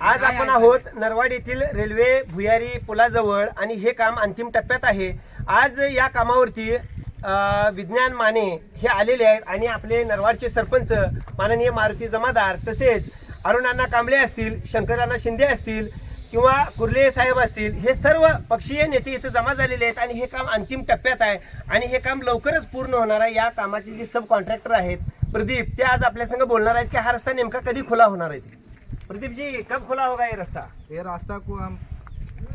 आज आपण आहोत नरवाड येथील रेल्वे भुयारी पुलाजवळ आणि हे काम अंतिम टप्प्यात आहे. आज या कामावरती विज्ञान माने हे आलेले आहेत आणि आपले नरवाडचे सरपंच माननीय मारुती जमादार तसेच अरुणांना कांबळे असतील शंकरांना शिंदे असतील किंवा कुर्ले साहेब असतील हे सर्व पक्षीय नेते इथे जमा झालेले आहेत आणि हे काम अंतिम टप्प्यात आहे आणि हे काम लवकरच पूर्ण होणार आहे. या कामाचे जे सब कॉन्ट्रॅक्टर आहेत प्रदीप ते आज आपल्या संग बोलणार आहेत की हा रस्ता नेमका कधी खुला होणार आहे? प्रदीप जी कब खुला होगा ये रास्ता? ये रास्ता को हम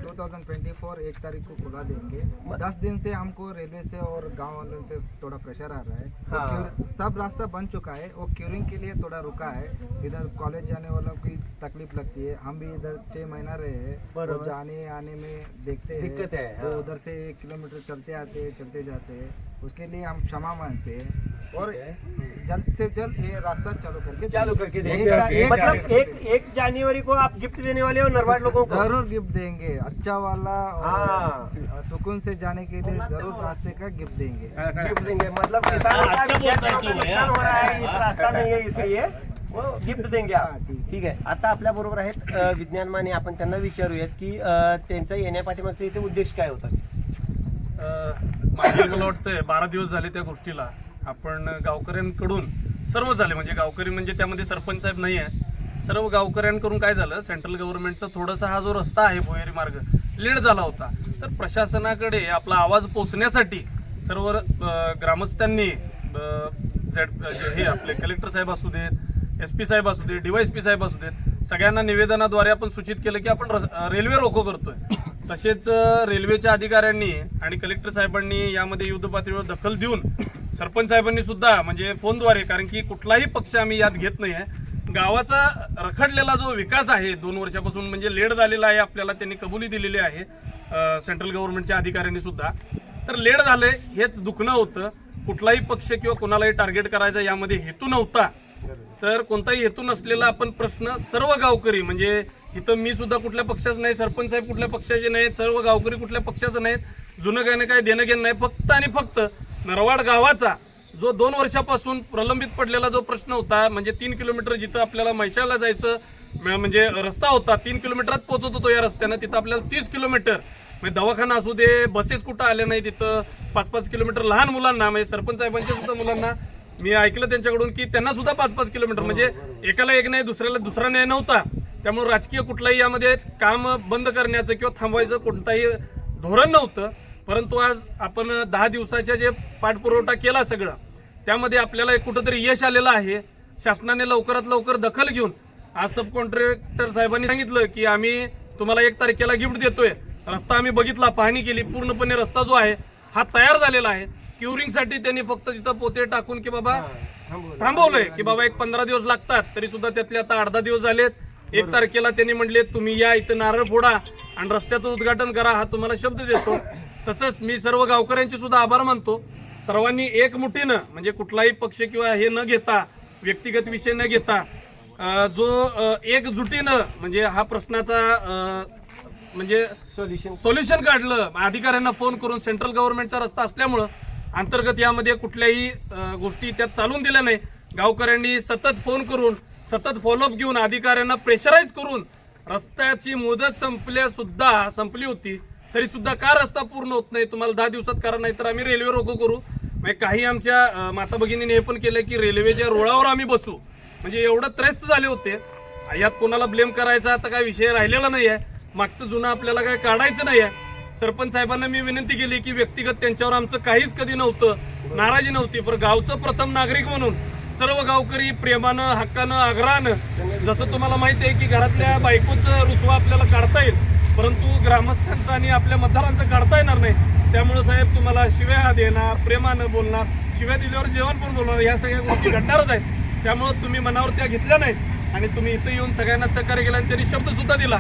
2024 एक तारीख को खुला देंगे। दस दिन से हमको रेलवे से और गाँव वालों से थोड़ा प्रेशर आ रहा है। हाँ। सब रास्ता बन चुका है। वो क्यूरिंग के लिए थोड़ा रुका है। इधर कॉलेज जाने वालों की तकलीफ़ लगती है। हम भी इधर छह महीना रहे हैं। वो जाने आने में देखते हैं। दिक्कत है, हाँ। उधर से एक किलोमीटर चलते आते हैं चलते जाते हैं। उसके लिए हम क्षमा मांगते हैं। और जल्द से जल्द ये रास्ता चालू करके चालू करके देंगे। एक मतलब एक एक जनवरी को आप गिफ्ट देने वाले हो नरवाड लोगों को। जरूर गिफ्ट देंगे। अच्छा वाला हाँ। और सुकून से जाने के लिए जरूर रास्ते का गिफ्ट देंगे। गिफ्ट देंगे। मतलब किसानों हो रहा है इस रास्ता नहीं है इसलिए वो गिफ्ट देंगे आप। हाँ, ठीक. आहे आता आपल्या बरोबर आहेत विज्ञान माने आपण त्यांना विचारूयात की त्यांचा येण्यापाठीमागचा इथे उद्देश काय होता? मला वाटतं बारा दिवस झाले त्या गोष्टीला. आपण गावकऱ्यांकडून सर्व झाले. म्हणजे गावकरी म्हणजे त्यामध्ये सरपंच साहेब नाही आहे सर्व गावकऱ्यांकडून काय झालं? सेंट्रल गव्हर्नमेंटचा थोडासा हा जो रस्ता आहे भुयारी मार्ग लेट झाला होता. तर प्रशासनाकडे आपला आवाज पोचण्यासाठी सर्व ग्रामस्थांनी झेड हे आपले कलेक्टर साहेब असू देत एस पी साहेब असू देत डीवायएसपी साहेब असू देत सगळ्यांना निवेदनाद्वारे आपण सूचित केलं की आपण रेल्वे रोखो करतोय. तसेच रेल्वेच्या अधिकाऱ्यांनी आणि कलेक्टर साहेबांनी यामध्ये युद्ध पातळीवर दखल देऊन सरपंच साहेबांनी सुद्धा म्हणजे फोनद्वारे कारण की कुठलाही पक्ष आम्ही यात घेत नाही आहे गावाचा रखडलेला जो विकास आहे दोन वर्षापासून म्हणजे लेट झालेला आहे आपल्याला त्यांनी कबुली दिलेली आहे सेंट्रल गव्हर्नमेंटच्या अधिकाऱ्यांनी सुद्धा. तर लेट झाले हेच दुखणं होतं. कुठलाही पक्ष किंवा कोणालाही टार्गेट करायचा यामध्ये हेतू नव्हता. तर कोणताही हेतू नसलेला आपण प्रश्न सर्व गावकरी म्हणजे इथं मी सुद्धा कुठल्या पक्षाचं नाही सरपंच साहेब कुठल्या पक्षाचे नाहीत सर्व गावकरी कुठल्या पक्षाचं नाहीत जुनं काय काय देणं घेणं नाही फक्त आणि फक्त नरवाड गावाचा जो दोन वर्षापासून प्रलंबित पडलेला जो प्रश्न होता म्हणजे तीन किलोमीटर जिथं आपल्याला मैशाला जायचं म- म्हणजे रस्ता होता तीन किलोमीटरात पोहोचत होतो या रस्त्यानं. तिथं आपल्याला तीस किलोमीटर म्हणजे दवाखाना असू दे बसेस कुठं आल्या नाही तिथं. पाच पाच किलोमीटर लहान मुलांना म्हणजे सरपंच साहेबांच्या सुद्धा मुलांना मी ऐकलं त्यांच्याकडून की त्यांना सुद्धा पाच पाच किलोमीटर म्हणजे एकाला एक नाही दुसऱ्याला दुसरा नाही नव्हता. त्यामुळे राजकीय कुठलाही यामध्ये काम बंद करण्याचं किंवा थांबवायचं कोणताही धोरण नव्हतं. परंतु आज आपण दहा दिवसाच्या जे पाठपुरवठा केला सगळं त्यामध्ये आपल्याला एक कुठंतरी यश आलेलं आहे. शासनाने लवकरात लवकर दखल घेऊन आज सब कॉन्ट्रॅक्टर साहेबांनी सांगितलं की आम्ही तुम्हाला एक तारखेला गिफ्ट देतोय. रस्ता आम्ही बघितला पाहणी केली पूर्णपणे रस्ता जो आहे हा तयार झालेला आहे. क्युरिंगसाठी त्यांनी फक्त तिथं पोते टाकून की बाबा थांबवलंय. की बाबा एक पंधरा दिवस लागतात तरी सुद्धा त्यातले आता अर्धा दिवस झालेत. एक तारखेला त्यांनी म्हणले तुम्ही या इथं नारळ फोडा आणि रस्त्याचं उद्घाटन करा हा तुम्हाला शब्द देतो. तसंच मी सर्व गावकऱ्यांचे सुद्धा आभार मानतो. सर्वांनी एकमुठीनं म्हणजे कुठलाही पक्ष किंवा हे न घेता व्यक्तिगत विषय न घेता जो एकजुटीनं म्हणजे हा प्रश्नाचा म्हणजे सोल्युशन सोल्युशन काढलं अधिकाऱ्यांना फोन करून सेंट्रल गव्हर्नमेंटचा रस्ता असल्यामुळं अंतर्गत यामध्ये कुठल्याही गोष्टी त्यात चालून दिल्या नाही. गावकऱ्यांनी सतत फोन करून सतत फॉलोअप घेऊन अधिकाऱ्यांना प्रेशराईज करून रस्त्याची मुदत संपल्या सुद्धा संपली होती. तरी सुद्धा का रस्ता पूर्ण होत नाही? तुम्हाला दहा दिवसात करा नाही तर आम्ही रेल्वे रोको करू. म्हणजे काही आमच्या माता भगिनीने हे पण केलं की रेल्वेच्या रुळावर आम्ही बसू. म्हणजे एवढं त्रस्त झाले होते. यात कोणाला ब्लेम करायचा आता काय विषय राहिलेला नाही आहे मागचं जुनं आपल्याला काय काढायचं नाही आहे सरपंच साहेबांना मी विनंती केली की व्यक्तिगत त्यांच्यावर आमचं काहीच कधी नव्हतं नाराजी नव्हती पण गावचं प्रथम नागरिक म्हणून सर्व गावकरी प्रेमानं हक्कानं आग्रहानं जसं तुम्हाला माहिती आहे की घरातल्या बायकोचं रुसवा आपल्याला काढता येईल परंतु ग्रामस्थांचा आणि आपल्या मतदारांचं काढता येणार नाही. त्यामुळे साहेब तुम्हाला शिव्या देणार प्रेमानं बोलणार शिव्या दिल्यावर जेवण पण बोलणार या सगळ्या गोष्टी घडणारच आहेत. त्यामुळे तुम्ही मनावर त्या घेतल्या नाहीत. आणि तुम्ही इथं येऊन सगळ्यांना सहकार्य केलं आणि त्यांनी शब्द सुद्धा दिला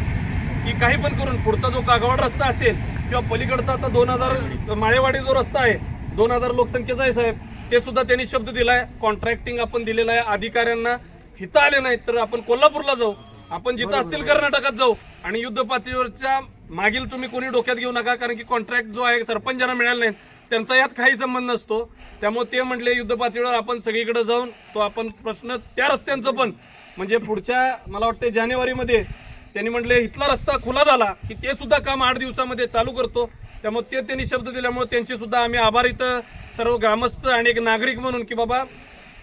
की काही पण करून पुढचा जो कागवाड रस्ता असेल किंवा पलीकडचा आता दोन हजार माळेवाडी जो रस्ता आहे दोन हजार लोकसंख्येचा आहे साहेब ते सुद्धा त्यांनी शब्द दिलाय. कॉन्ट्रॅक्टिंग आपण दिलेलं आहे. अधिकाऱ्यांना हिथं आले नाहीत तर आपण कोल्हापूरला जाऊ. आपण जिथं असतील कर्नाटकात जाऊ. आणि युद्ध पातळीवरच्या मागील तुम्ही कोणी डोक्यात घेऊ नका कारण की कॉन्ट्रॅक्ट जो आहे सरपंचांना मिळाला नाही. त्यांचा यात काही संबंध नसतो. त्यामुळे ते म्हटले युद्ध पातळीवर आपण सगळीकडे जाऊन तो आपण प्रश्न त्या रस्त्यांचं पण. म्हणजे पुढच्या मला वाटतं जानेवारीमध्ये त्यांनी म्हणले इथला रस्ता खुला झाला की ते सुद्धा काम आठ दिवसामध्ये चालू करतो. त्यामुळे ते त्यांनी शब्द दिल्यामुळे त्यांचे सुद्धा आम्ही आभार इथं सर्व ग्रामस्थ आणि एक नागरिक म्हणून की बाबा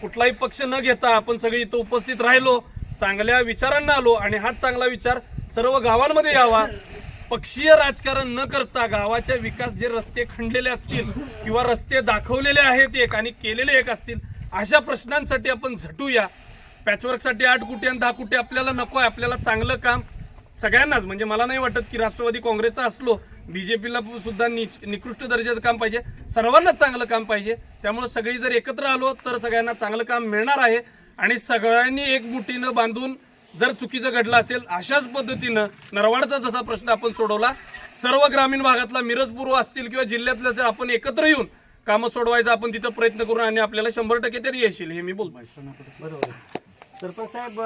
कुठलाही पक्ष न घेता आपण सगळे इथं उपस्थित राहिलो. चांगल्या विचारांना आलो आणि हाच चांगला विचार सर्व गावांमध्ये यावा. पक्षीय राजकारण न करता गावाच्या विकास जे रस्ते खंडलेले असतील किंवा रस्ते दाखवलेले आहेत एक आणि केलेले एक असतील अशा प्रश्नांसाठी आपण झटूया. पॅचवर्कसाठी आठ कोटी आणि दहा कोटी आपल्याला नको आहे आपल्याला चांगलं काम. सगळ्यांनाच म्हणजे मला नाही वाटत की राष्ट्रवादी काँग्रेसचा असलो बीजेपीला सुद्धा निकृष्ट दर्जाचं काम पाहिजे. सर्वांनाच चांगलं काम पाहिजे. त्यामुळे सगळी जर एकत्र आलो तर सगळ्यांना चांगलं काम मिळणार आहे. आणि सगळ्यांनी एक मुठीनं बांधून जर चुकीचं घडलं असेल अशाच पद्धतीनं नरवाडचा जसा प्रश्न आपण सोडवला सर्व ग्रामीण भागातला मिरजपूर असतील किंवा जिल्ह्यातलं जर आपण एकत्र येऊन कामं सोडवायचं आपण तिथं प्रयत्न करू आणि आपल्याला शंभर टक्के तरी येशील हे मी बोलतो बरोबर सरपंच साहेब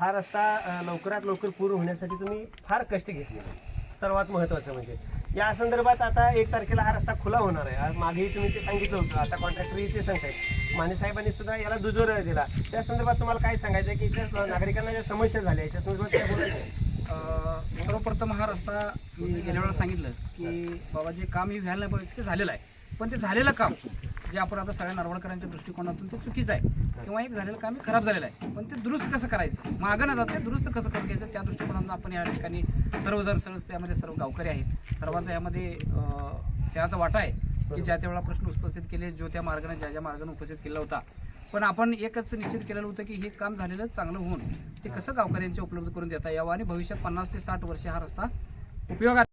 हा रस्ता लवकरात लवकर पूर्ण होण्यासाठी तुम्ही फार कष्ट घेतले. सर्वात महत्वाचं म्हणजे. या संदर्भात आता एक तारखेला हा रस्ता खुला होणार आहे. मागेही तुम्ही ते सांगितलं होतं. आता कॉन्ट्रॅक्टर ते सांगतायत. माने साहेबांनी सुद्धा याला दुजोरा दिला. त्या संदर्भात तुम्हाला काय सांगायचं आहे की इथल्या नागरिकांना ज्या समस्या झाल्या याच्या संदर्भात काय बोलायचं सर्वप्रथम हा रस्ता मी गेल्या वेळेला सांगितलं की बाबा जे काम हे व्हायला पाहिजे ते झालेलं आहे. पण ते झालेलं काम जे आपण आता सगळ्या नरवडकरांच्या दृष्टिकोनातून ते चुकीचं आहे. किंवा एक झालेलं काम हे खराब झालेलं आहे. पण ते दुरुस्त कसं करायचं? मागं न जाते दुरुस्त कसं करून घ्यायचं? त्या दृष्टिकोनातून आपण या ठिकाणी सर्वजण सर्व त्यामध्ये सर्व गावकरी आहेत सर्वांचा यामध्ये अ, वाटा आहे. की ज्या त्या वेळेला प्रश्न उपस्थित केले जो त्या मार्गाने ज्या ज्या मार्गाने उपस्थित केला होता. पण आपण एकच निश्चित केलेलं होतं की हे काम झालेलं चांगलं होऊन ते कसं गावकऱ्यांच्या उपलब्ध करून देता यावं आणि भविष्यात पन्नास ते साठ वर्ष हा रस्ता उपयोगात